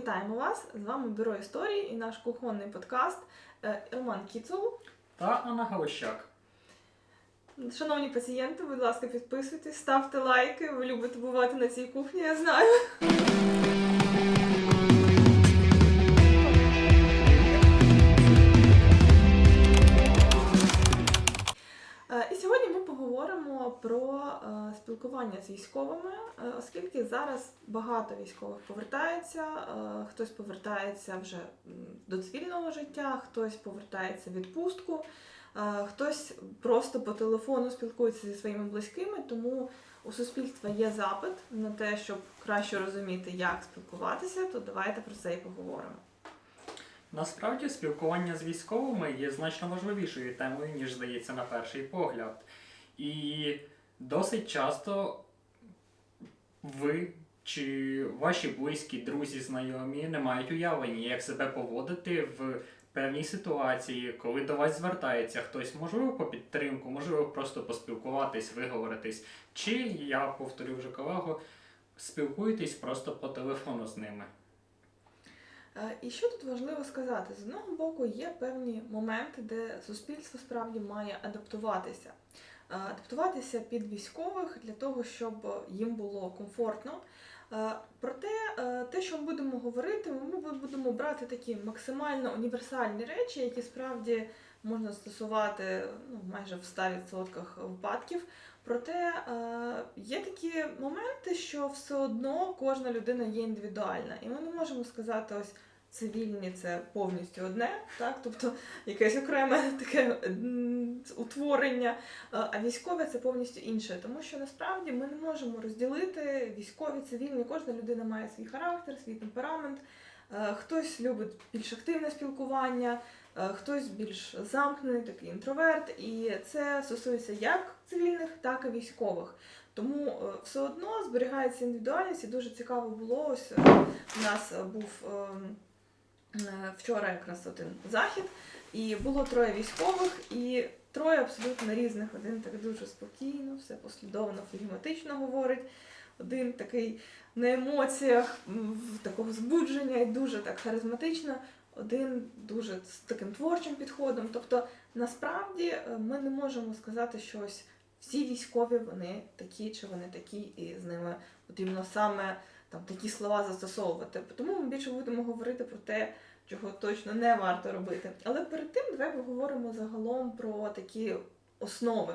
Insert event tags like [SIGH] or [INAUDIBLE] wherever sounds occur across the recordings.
вітаємо вас! З вами Бюро історії і наш кухонний подкаст е, Роман Кіцул. та Анна Галущак. Шановні пацієнти, будь ласка, підписуйтесь, ставте лайки. Ви любите бувати на цій кухні, я знаю. І сьогодні ми поговоримо про е, спілкування з військовими, е, оскільки зараз багато військових повертається, е, хтось повертається вже до цивільного життя, хтось повертається в відпустку, е, хтось просто по телефону спілкується зі своїми близькими, тому у суспільства є запит на те, щоб краще розуміти, як спілкуватися, то давайте про це і поговоримо. Насправді спілкування з військовими є значно важливішою темою, ніж здається на перший погляд. І досить часто ви чи ваші близькі, друзі, знайомі не мають уявлення, як себе поводити в певній ситуації, коли до вас звертається хтось, можливо, по підтримку, можливо, просто поспілкуватись, виговоритись. Чи я повторю вже колегу, спілкуєтесь просто по телефону з ними. Е, І що тут важливо сказати? З одного боку, є певні моменти, де суспільство справді має адаптуватися. Е, Адаптуватися під військових для того, щоб їм було комфортно. Е, Проте, те, що ми будемо говорити, ми будемо брати такі максимально універсальні речі, які справді можна стосувати ну, майже в 100% випадків. Проте е, є такі моменти, що все одно кожна людина є індивідуальна, і ми не можемо сказати, ось цивільні це повністю одне, так, тобто якесь окреме [LAUGHS] таке утворення, е, а військове це повністю інше. Тому що насправді ми не можемо розділити військові, цивільні. Кожна людина має свій характер, свій темперамент. Е, Хтось любить більш активне спілкування, хтось більш замкнений, такий інтроверт, і це стосується як цивільних, так і військових. Тому е, все одно зберігається індивідуальність, і дуже цікаво було. Ось е, у нас е, був ем, е, вчора якраз один захід, і було троє військових, і троє абсолютно різних. Один так дуже спокійно, все послідовно, флегматично говорить. Один такий на емоціях, такого збудження і дуже так харизматично. Один дуже з таким творчим підходом. Тобто, насправді е, ми не можемо сказати, що ось всі військові вони такі чи вони такі, і з ними потрібно саме там такі слова застосовувати. Тому ми більше будемо говорити про те, чого точно не варто робити. Але перед тим давай поговоримо загалом про такі основи.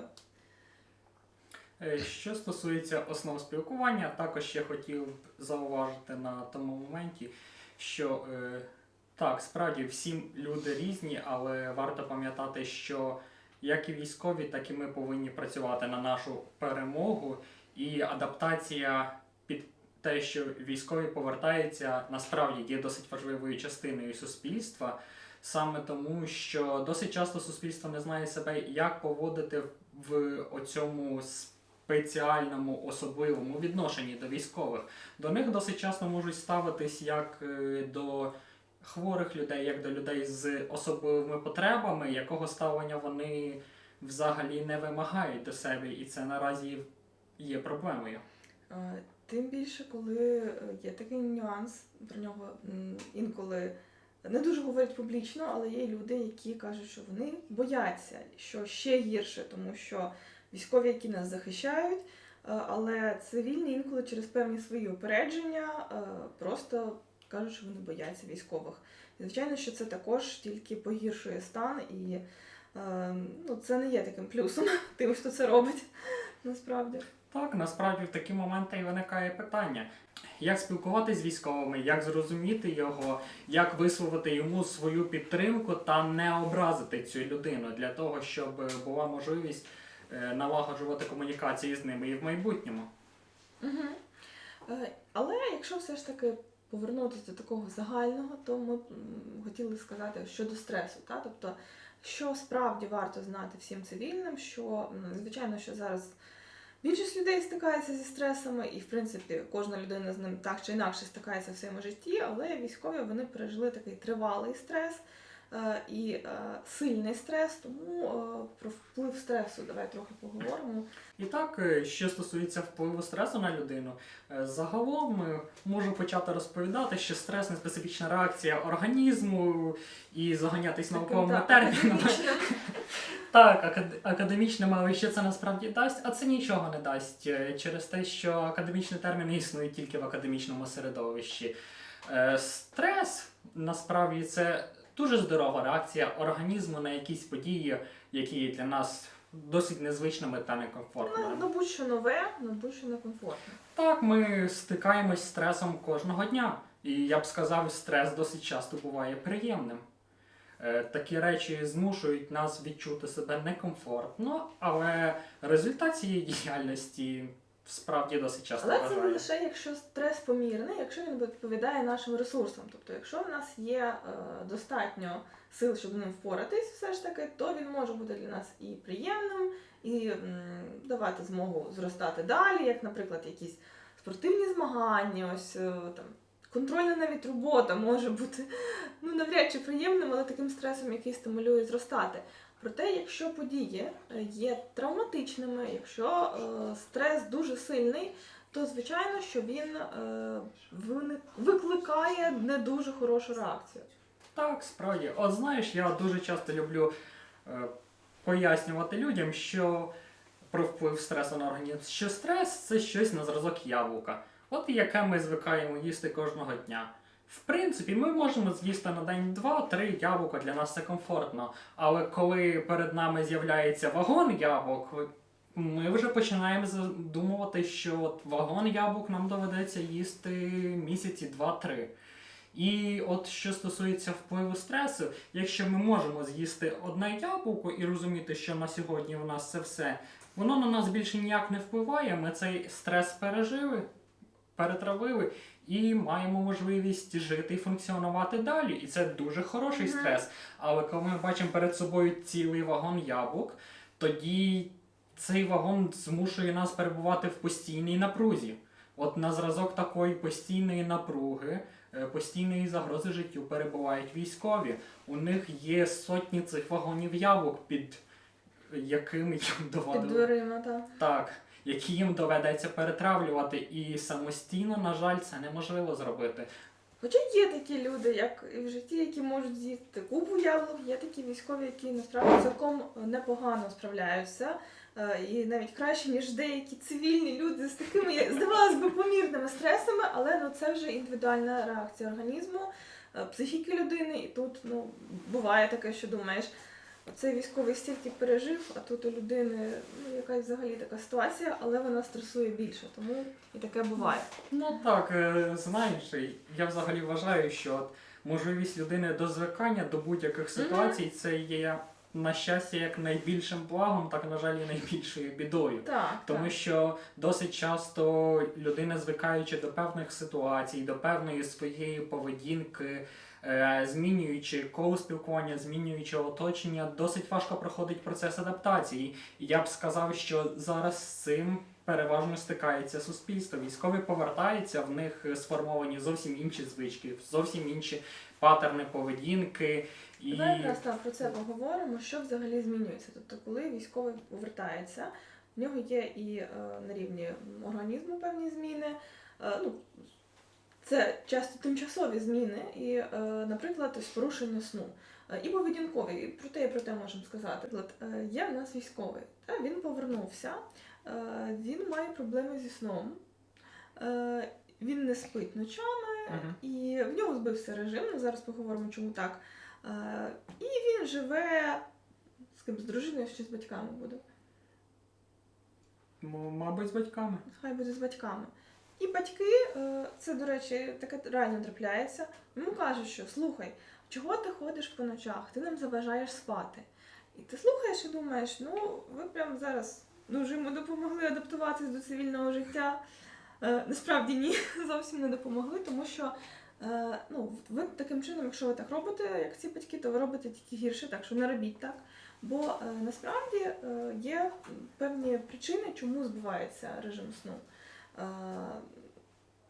Е, Що стосується основ спілкування, також я хотів зауважити на тому моменті, що е, так, справді всі люди різні, але варто пам'ятати, що як і військові, так і ми повинні працювати на нашу перемогу, і адаптація під те, що військові повертаються, насправді є досить важливою частиною суспільства. Саме тому, що досить часто суспільство не знає себе, як поводити в оцьому спеціальному особливому відношенні до військових. До них досить часто можуть ставитись як е, до хворих людей, як до людей з особливими потребами, якого ставлення вони взагалі не вимагають до себе, і це наразі є проблемою. Тим більше, коли е, є такий нюанс, про нього інколи не дуже говорять публічно, але є люди, які кажуть, що вони бояться, що ще гірше, тому що військові, які нас захищають, е, але цивільні інколи через певні свої упередження е, просто кажуть, що вони бояться військових. І, звичайно, що це також тільки погіршує стан, і е, ну, це не є таким плюсом, [LAUGHS] тим, хто це робить насправді. Так, насправді в такі моменти і виникає питання. Як спілкуватися з військовими, як зрозуміти його, як висловити йому свою підтримку та не образити цю людину для того, щоб була можливість е, налагоджувати комунікації з ними і в майбутньому. Угу. Але якщо все ж таки повернутися до такого загального, то ми хотіли сказати щодо стресу. Та? Тобто, що справді варто знати всім цивільним, що звичайно, що зараз більшість людей стикається зі стресами, і в принципі кожна людина з ним так чи інакше стикається в своєму житті, але військові вони пережили такий тривалий стрес. Е, і е, сильний стрес, тому е, про вплив стресу давай трохи поговоримо. І так, що стосується впливу стресу на людину, загалом можу почати розповідати, що стрес не специфічна реакція організму і заганятись науковими термінами. [LAUGHS] Так, акад- академічним, але що це насправді дасть, а це нічого не дасть через те, що академічні терміни існують тільки в академічному середовищі. Стрес насправді це дуже здорова реакція організму на якісь події, які для нас досить незвичними та некомфортними. ну, будь-що нове, ну будь-що некомфортне. Так, ми стикаємось з стресом кожного дня. І я б сказав, стрес досить часто буває приємним. Е, Такі речі змушують нас відчути себе некомфортно, але результат цієї діяльності справді досить часто Але це вражає. лише якщо стрес помірний, якщо він відповідає нашим ресурсам. Тобто, якщо в нас є е, достатньо сил, щоб з ним впоратись, все ж таки, то він може бути для нас і приємним, і м, давати змогу зростати далі, як, наприклад, якісь спортивні змагання, ось е, там. Контрольна навіть робота може бути ну навряд чи приємним, але таким стресом, який стимулює зростати. Проте, якщо події е, є травматичними, якщо е, стрес дуже сильний, то звичайно, що він е, викликає не дуже хорошу реакцію. Так, справді. От знаєш, я дуже часто люблю пояснювати людям, що про вплив стресу на організм, що стрес це щось на зразок яблука, от яке ми звикаємо їсти кожного дня. В принципі, ми можемо з'їсти на день два-три яблука, для нас це комфортно. Але коли перед нами з'являється вагон яблук, ми вже починаємо задумувати, що от вагон яблук нам доведеться їсти місяці два-три. І от що стосується впливу стресу, якщо ми можемо з'їсти одне яблуко і розуміти, що на сьогодні в нас це все, воно на нас більше ніяк не впливає. Ми цей стрес пережили, перетравили і маємо можливість жити і функціонувати далі. І це дуже хороший Мгм. стрес. Але коли ми бачимо перед собою цілий вагон яблук, тоді цей вагон змушує нас перебувати в постійній напрузі. От на зразок такої постійної напруги, е, постійної загрози життю перебувають військові. У них є сотні цих вагонів яблук, під якими їм Під дверима, так. так, які їм доведеться перетравлювати, і самостійно, на жаль, це неможливо зробити. Хоча є такі люди, як і в житті, які можуть з'їсти купу яблук, є такі військові, які насправді цілком непогано справляються. е, І навіть краще, ніж деякі цивільні люди з такими, здавалось би, помірними стресами, але ну, це вже індивідуальна реакція організму, е, психіки людини. І тут ну, буває таке, що думаєш, цей військовий стільки пережив, а тут у людини ну, якась взагалі така ситуація, але вона стресує більше, тому і таке буває. Ну так, е, знаєш, я взагалі вважаю, що от можливість людини до звикання до будь-яких ситуацій це є на щастя як найбільшим благом, так на жаль, і найбільшою бідою. Так, Тому так. що досить часто людина, звикаючи до певних ситуацій, до певної своєї поведінки, змінюючи коло спілкування, змінюючи оточення, досить важко проходить процес адаптації. Я б сказав, що зараз з цим переважно стикається суспільство. Військові повертаються, в них сформовані зовсім інші звички, зовсім інші патерни поведінки. І Давай якраз про це поговоримо, що взагалі змінюється. Тобто, коли військовий повертається, в нього є і е, на рівні організму певні зміни. Е, ну, це часто тимчасові зміни, і, е, наприклад, ось порушення сну. Е, І поведінкові, і про те, і про те можемо сказати. Наприклад, е, є в нас військовий, та, він повернувся, він має проблеми зі сном, він не спить ночами, і в нього збився режим. Ну, зараз поговоримо, чому так. І він живе з ким з дружиною чи з батьками буде. мабуть, з батьками. Хай буде з батьками. І батьки, е, це, до речі, таке реально трапляється. Йому кажуть, що слухай, чого ти ходиш по ночах? Ти нам заважаєш спати. І ти слухаєш і думаєш, ну ви прям зараз дуже йому допомогли адаптуватись до цивільного життя. Е, Насправді ні, [LAUGHS] зовсім не допомогли, тому що е, ну, ви таким чином, якщо ви так робите, як ці батьки, то ви робите тільки гірше, так що не робіть так. Бо насправді є певні причини, чому збивається режим сну. Е,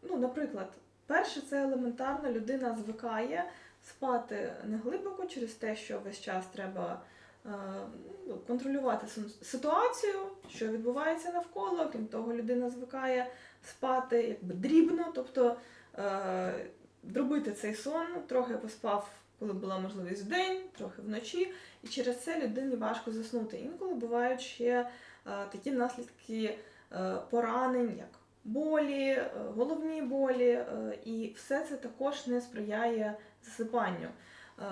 ну, наприклад, перше, це елементарно людина звикає спати не глибоко через те, що весь час треба е, ну, контролювати ситуацію, що відбувається навколо. Крім того, людина звикає спати якби дрібно, тобто е, робити цей сон, трохи поспав, коли була можливість в день, трохи вночі, і через це людині важко заснути. Інколи бувають ще е, такі наслідки е, поранень, як болі, е, головні болі, е, і все це також не сприяє засипанню. Е,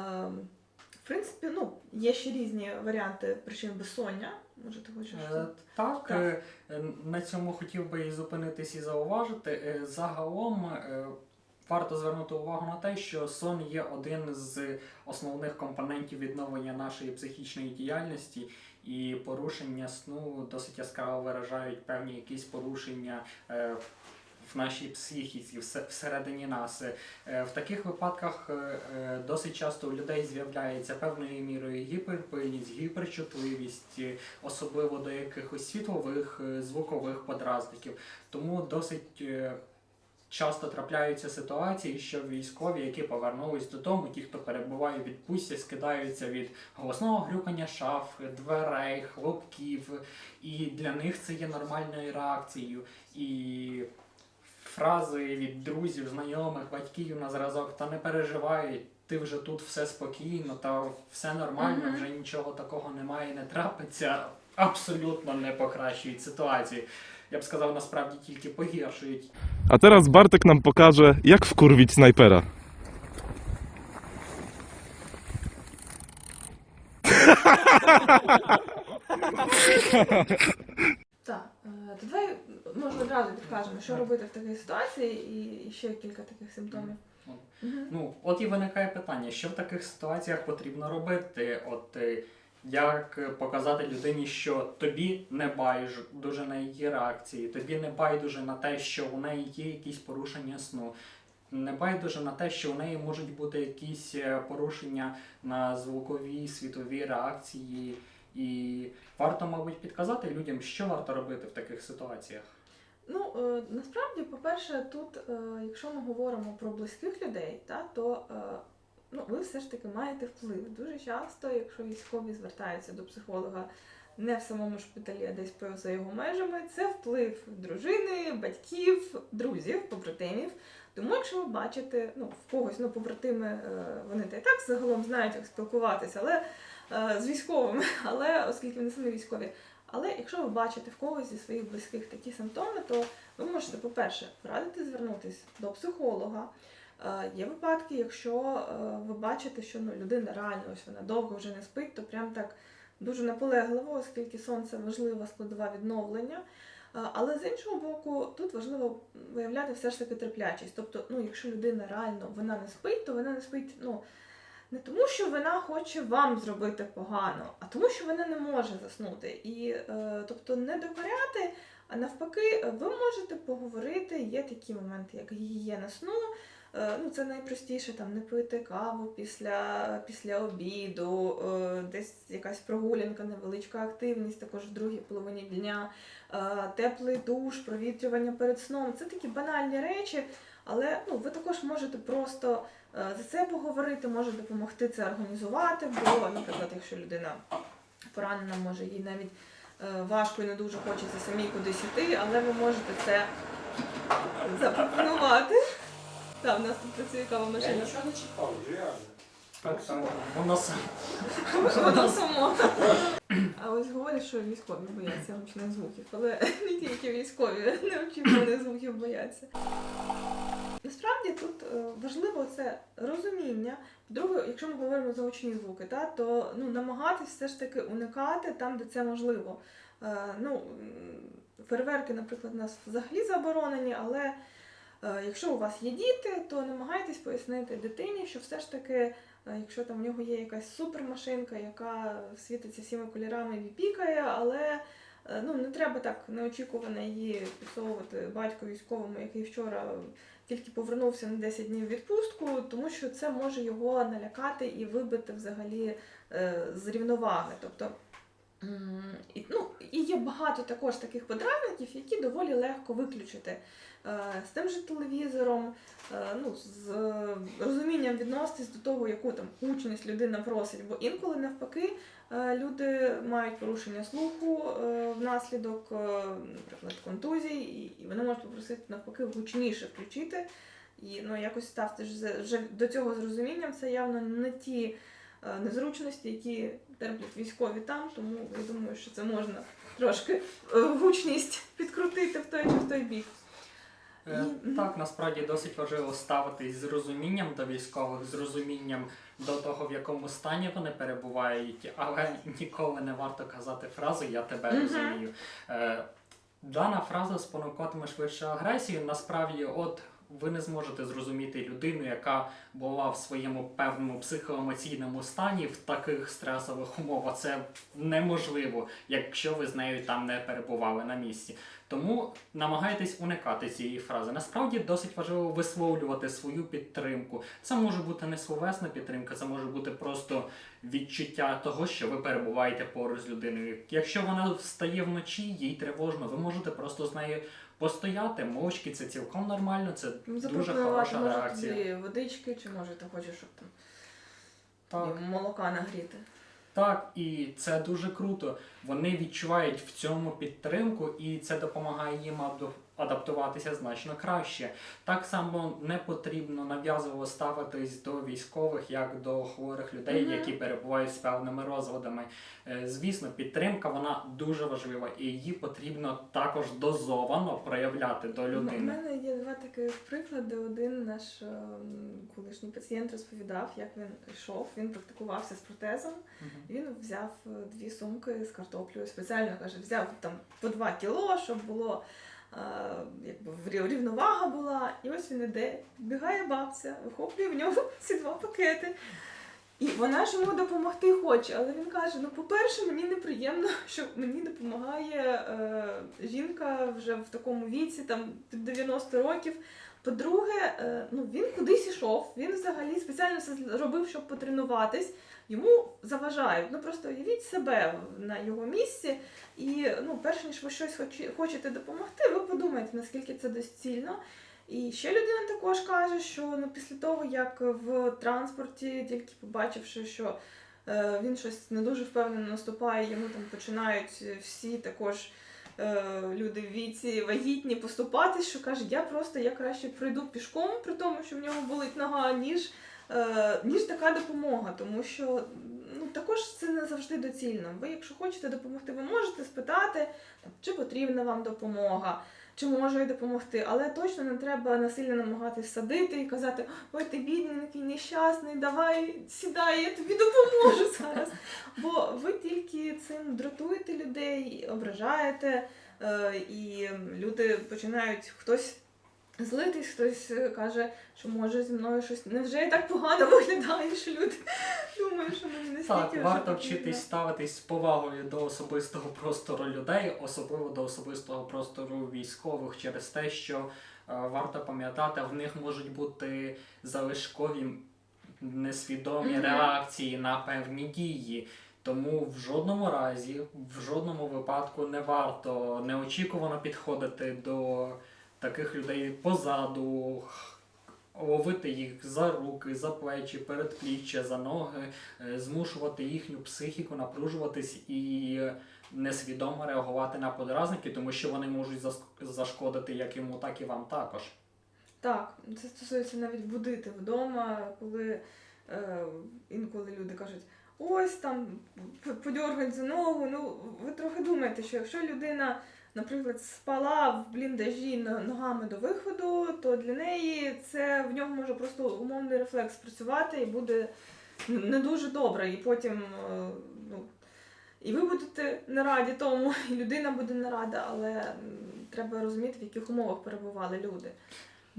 В принципі, ну, є ще різні варіанти причин безсоння. Може, ти хочеш? Е, Так, Так. на цьому хотів би і зупинитись і зауважити. Загалом варто звернути увагу на те, що сон є один з основних компонентів відновлення нашої психічної діяльності, і порушення сну досить яскраво виражають певні якісь порушення. е, В нашій психіці, всередині нас. Е, В таких випадках е, досить часто у людей з'являється певною мірою гіперпильність, гіперчутливість, особливо до якихось світлових, звукових подразників. Тому досить часто трапляються ситуації, що військові, які повернулись додому, ті, хто перебуває в відпустці, скидаються від голосного грюкання шаф, дверей, хлопків, і для них це є нормальною реакцією. І фрази від друзів, знайомих, батьків на зразок, та не переживай, ти вже тут все спокійно, та все нормально, Мгм. вже нічого такого немає, не трапиться. Абсолютно не покращують ситуацію. Я б сказав, насправді тільки погіршують. A teraz Bartek nam pokaże, jak wkurwić snajpera. Так, е, то давай може одразу підкажемо, що робити в такій ситуації, і ще кілька таких симптомів. Ну, от і виникає питання, що в таких ситуаціях потрібно робити? От е, як е, показати людині, що тобі не байдуже на її реакції, тобі не байдуже на те, що у неї є якісь порушення сну. Не байдуже на те, що у неї можуть бути якісь е, порушення на звукові світові реакції, і варто, мабуть, підказати людям, що варто робити в таких ситуаціях. Ну, е, насправді, по-перше, тут, якщо ми говоримо про близьких людей, то ну, ви все ж таки маєте вплив. Дуже часто, якщо військові звертаються до психолога не в самому шпиталі, а десь поза його межами, це вплив дружини, батьків, друзів, побратимів. Тому, якщо ви бачите, ну, в когось, ну, побратими, е, вони та й так загалом знають, як спілкуватися, але е, з військовими, [LAUGHS] але оскільки вони самі військові. Але якщо ви бачите в когось зі своїх близьких такі симптоми, то ви можете, по-перше, порадити звернутися до психолога. Е, Є випадки, якщо е, ви бачите, що ну, людина реально ось вона довго вже не спить, то прям так дуже наполегливо, оскільки сон це важлива складова відновлення. Е, Але з іншого боку, тут важливо виявляти все ж таки терплячість. Тобто, ну, якщо людина реально вона не спить, то вона не спить ну, не тому, що вона хоче вам зробити погано, а тому, що вона не може заснути. І тобто не докоряти, а навпаки, ви можете поговорити. Є такі моменти, як гігієна сну. Е, Ну, це найпростіше там не пити каву після, після обіду, е, десь якась прогулянка, невеличка активність, також в другій половині дня, е, теплий душ, провітрювання перед сном. Це такі банальні речі, але ну, ви також можете просто за це поговорити, може допомогти це організувати, бо, наприклад, якщо людина поранена, може їй навіть важко і не дуже хочеться самій кудись іти, але ви можете це запропонувати. Так, в нас тут працює кава Я машина. нічого не чекав, реально. Так, так. Воно саме. Воно само. А ось говорять, що військові бояться гучних звуків, але не тільки військові неочікуваних звуків бояться. Насправді тут е, важливо це розуміння. По-друге, якщо ми говоримо за гучні звуки, та, то ну, намагатись все ж таки уникати там, де це можливо. Е, ну, м, фейерверки, наприклад, у нас взагалі заборонені, але якщо у вас є діти, то намагайтесь пояснити дитині, що все ж таки, е, якщо там в нього є якась супермашинка, яка світиться всіма кольорами і пікає, але е, ну, не треба так неочікувано її підсовувати батьку військовому, який вчора тільки повернувся на 10 днів відпустку, тому що це може його налякати і вибити взагалі е, з рівноваги. Тобто І, ну, і є багато також таких подразників, які доволі легко виключити. Е, З тим же телевізором, е, ну, з розумінням відноситись до того, яку там участь людина просить. Бо інколи навпаки е, люди мають порушення слуху внаслідок, наприклад, контузій, і- вони можуть попросити навпаки гучніше включити. І ну, якось ставте вже до цього з розумінням, це явно не ті незручності, які терплять військові там, тому я думаю, що це можна трошки е, гучність підкрутити в той чи в той бік. Е. Так, насправді досить важливо ставитись з розумінням до військових, з розумінням до того, в якому стані вони перебувають, але [LAUGHS] ніколи не варто казати фразу Я тебе розумію. Е, Дана фраза спонукатиме швидше агресію. Насправді, от ви не зможете зрозуміти людину, яка була в своєму певному психоемоційному стані в таких стресових умовах. Це неможливо, якщо ви з нею там не перебували на місці. Тому намагайтесь уникати цієї фрази. Насправді досить важливо висловлювати свою підтримку. Це може бути не словесна підтримка, це може бути просто відчуття того, що ви перебуваєте поруч з людиною. Якщо вона встає вночі, їй тривожно, ви можете просто з нею постояти мовчки. Це цілком нормально. Це Ну, дуже хороша може реакція. тобі водички, чи може ти хочеш, щоб там Так. молока нагріти. Так, і це дуже круто. Вони відчувають в цьому підтримку, і це допомагає їм адаптуватися значно краще. Так само не потрібно нав'язливо ставитись до військових як до хворих людей, Мгм. які перебувають з певними розладами. Е, Звісно, підтримка вона дуже важлива, і її потрібно також дозовано проявляти до У людини. мене є два таких приклади. Один наш ем, колишній пацієнт розповідав, як він йшов. Він практикувався з протезом. Мгм. Він взяв е, дві сумки з картоплею. Спеціально каже, взяв там по 2 кіло, щоб було якби рівновага була. І ось він іде, бігає бабця, вихоплює в нього [LAUGHS] ці два пакети. І вона ж йому допомогти хоче, але він каже: ну, по-перше, мені неприємно, [LAUGHS] що мені допомагає е, жінка вже в такому віці, там під 90 років. По-друге, е, ну він кудись ішов, він взагалі спеціально це робив, щоб потренуватись. Йому заважають. Ну просто уявіть себе на його місці, і ну, перш ніж ви щось хоче- хочете допомогти, ви подумайте, наскільки це доцільно. І ще людина також каже, що ну, після того, як в транспорті, тільки побачивши, що е, він щось не дуже впевнено наступає, йому там починають всі також е, люди в віці вагітні поступатись, що каже, я просто я краще пройду пішком, при тому, що в нього болить нога, ніж, ніж така допомога. Тому що ну, також це не завжди доцільно. Ви, якщо хочете допомогти, ви можете спитати, чи потрібна вам допомога. Чи можу я допомогти, але точно не треба насильно намагатись садити і казати, ой, ти бідненький, нещасний, давай сідай, я тобі допоможу зараз. Бо ви тільки цим дратуєте людей, ображаєте, е, і люди починають хтось злитись, хтось е, каже, що може зі мною щось невже я так погано виглядаю, що люди думають, що мені не Так, варто вчитись ставитись з повагою до особистого простору людей, особливо до особистого простору військових, через те, що е, варто пам'ятати, в них можуть бути залишкові несвідомі Мгм. реакції на певні дії. Тому в жодному разі, в жодному випадку не варто неочікувано підходити до таких людей позаду, ловити їх за руки, за плечі, передпліччя, за ноги, е, змушувати їхню психіку напружуватись і несвідомо реагувати на подразники, тому що вони можуть зашкодити як йому, так і вам також. Так, це стосується навіть будити вдома, коли е, інколи люди кажуть, ось там подьоргать за ногу. Ну, ви трохи думаєте, що якщо людина, наприклад, спала в бліндажі ногами до виходу, то для неї це в нього може просто умовний рефлекс працювати і буде не дуже добре. І потім е, ну, і ви будете не раді тому, [LAUGHS] і людина буде не рада, але треба розуміти, в яких умовах перебували люди.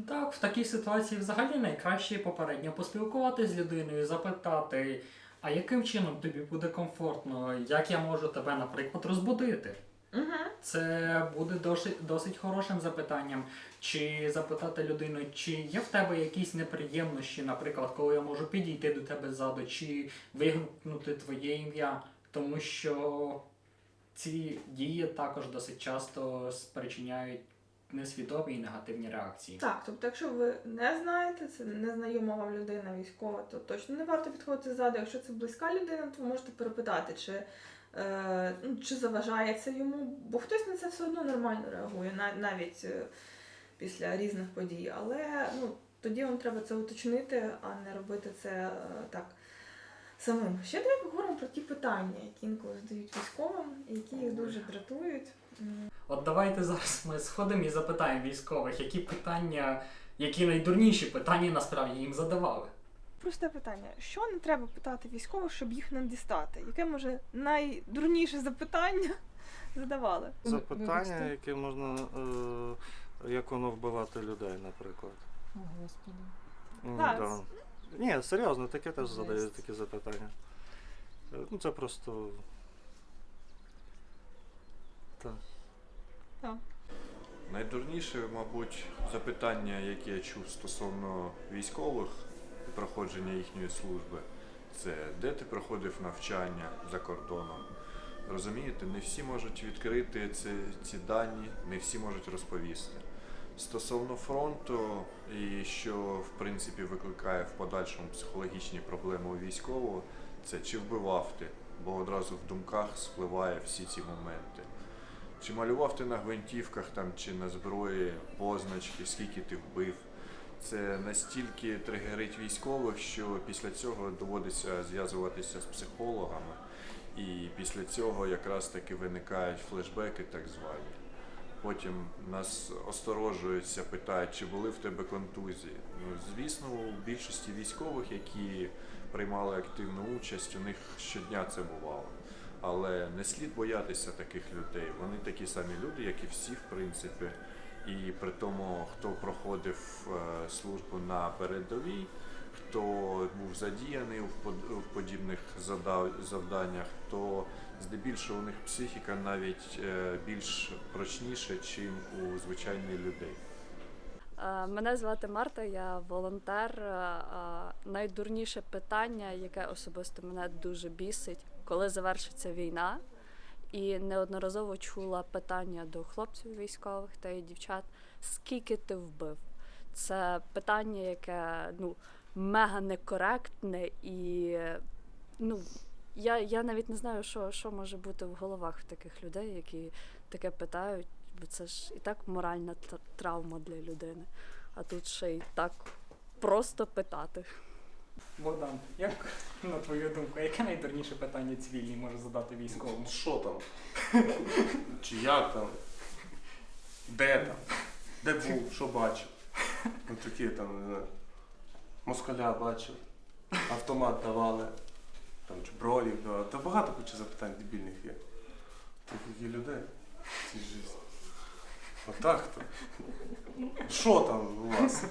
Так, в такій ситуації взагалі найкраще попередньо поспілкуватися з людиною, запитати, а яким чином тобі буде комфортно, як я можу тебе, наприклад, розбудити. Угу. Це буде досить, досить хорошим запитанням. Чи запитати людину, чи є в тебе якісь неприємності, наприклад, коли я можу підійти до тебе ззаду, чи вигукнути твоє ім'я. Тому що ці дії також досить часто спричиняють несвідомі і негативні реакції. Так, тобто, якщо ви не знаєте, це незнайома вам людина військова, то точно не варто підходити ззаду. Якщо це близька людина, то ви можете перепитати, чи, чи заважає це йому, бо хтось на це все одно нормально реагує, навіть е, після різних подій. Але ну, тоді вам треба це уточнити, а не робити це е, так самим. Ще давай поговоримо про ті питання, які інколи задають військовим, які їх дуже дратують. От давайте зараз ми сходимо і запитаємо військових, які питання, які найдурніші питання насправді їм задавали. Просте питання: що не треба питати військових, щоб їх не дістати? Яке може найдурніше запитання [LAUGHS] задавали? Запитання, яке можна, е, як воно вбивати людей, наприклад. О, Господи. Ну, Так. да. Ні, серйозно, таке теж задають такі запитання. Е, Ну, це просто. Так. Найдурніше, мабуть, запитання, яке я чув стосовно військових проходження їхньої служби, це де ти проходив навчання за кордоном. Розумієте, не всі можуть відкрити ці, ці дані, не всі можуть розповісти. Стосовно фронту, і що в принципі викликає в подальшому психологічні проблеми у військового, це чи вбивав ти, бо одразу в думках спливає всі ці моменти. Чи малював ти на гвинтівках там, чи на зброї позначки, скільки ти вбив. Це настільки тригерить військових, що після цього доводиться зв'язуватися з психологами, і після цього якраз таки виникають флешбеки, так звані. Потім нас осторожуються, питають, чи були в тебе контузії. Ну, звісно, у більшості військових, які приймали активну участь, у них щодня це бувало. Але не слід боятися таких людей. Вони такі самі люди, як і всі, в принципі. І при тому, хто проходив е, службу на передовій, хто був задіяний в подібних завданнях, то здебільшого у них психіка навіть е, більш прочніша, ніж у звичайних людей. Е, Мене звати Марта, я волонтер. Найдурніше питання, яке особисто мене дуже бісить, коли завершиться війна. І неодноразово чула питання до хлопців військових та і дівчат: скільки ти вбив? Це питання, яке ну мега некоректне, і ну я, я навіть не знаю, що, що може бути в головах таких людей, які таке питають, бо це ж і так моральна травма для людини. А тут ще й так просто питати. Богдан, як на твою думку, яке найдурніше питання цивільний може задати військовому? Що там? Чи як там? Де там? Де був? Що бачив? Ну такі там, не знаю. Москаля бачив, автомат давали, там чи бролів давали. Та багато куча запитань дебільних є. Таких є людей в цій житті. Отак то. Що там у вас?